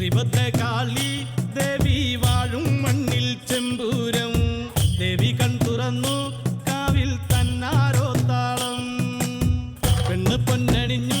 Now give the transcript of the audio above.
ശ്രീഭദ്രകാളി ദേവി വാഴും മണ്ണിൽ ചെമ്പൂരം. ദേവി കൺ തുറന്നു കാവിൽ തന്നാരോ താളം പെണ്ണ് പൊന്നണിഞ്ഞു